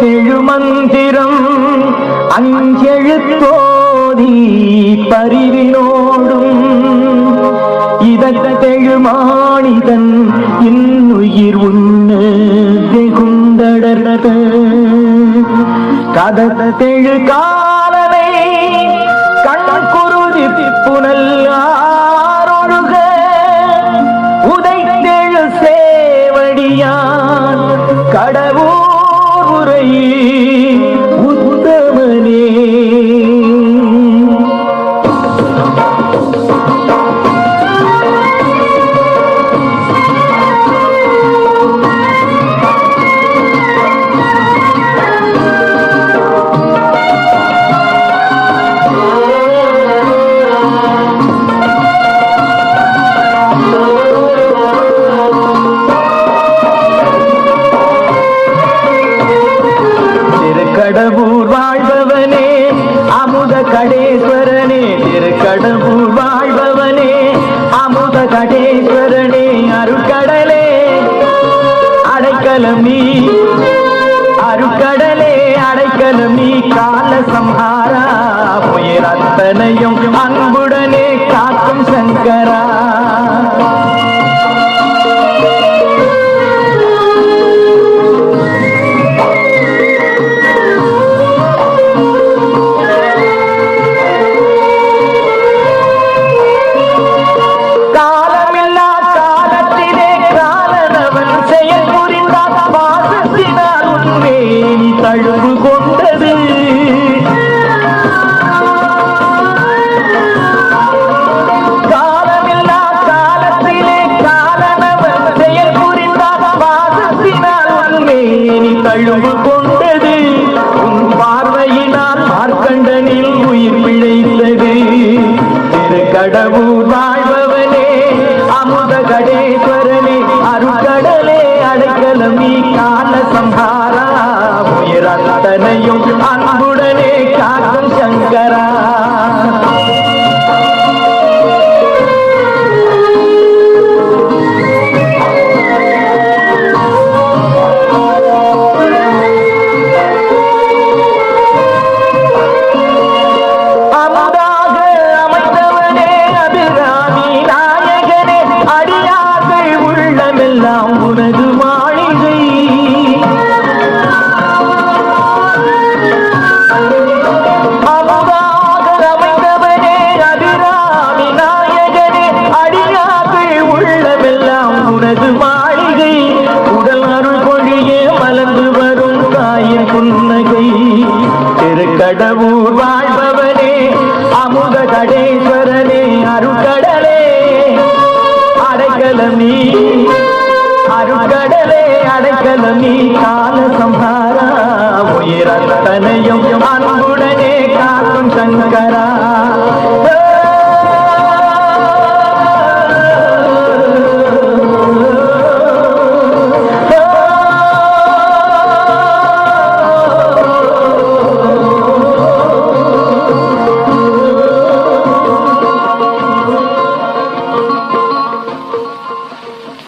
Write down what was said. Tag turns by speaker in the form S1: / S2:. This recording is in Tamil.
S1: திருமந்திரம் அஞ்செழுத்தோதி பரிவினோடும். இதழ்மாணிதன் இன்னுயிர் உண்ணு வெகுந்தடர்த்த கதத்தெழு காலனை கண்குருதி புனல் ஆரொழுக. உதைத்தெழு சேவடியான் கடவுள் உரை உத்தமனே. அடைக்கலம் நீ. அருட்கடலே அடைக்கலம் நீ. கால சம்ஹாரா புயல் அத்தனையும் அன்புடனே காக்கும் சங்கரா. உன்மேனி கொண்டது. உன் பார்வையினால் மார்க்கண்டனில் உயிர் பிழைத்தது. திரு கடவுள் வாழ்பவனே அமுத கடேஸ்வரனே அருக்கடலே அடைக்கலம் நீ கால சம்ஹாரா. உயிர் அத்தனையும் அன்புடனே காக்கும் அறியார்கள் உள்ளமெல்லாம் உனது மாளிகை. மாளிகை. உடல் அருள் பொழியே மலர்ந்து வரும் தாயின் புன்னகை. திருக்கடவுர் நீ அருக்கடலே அடைக்கல நீ கால சம்ஹாரா. உயிரத்தனையும் அன்பு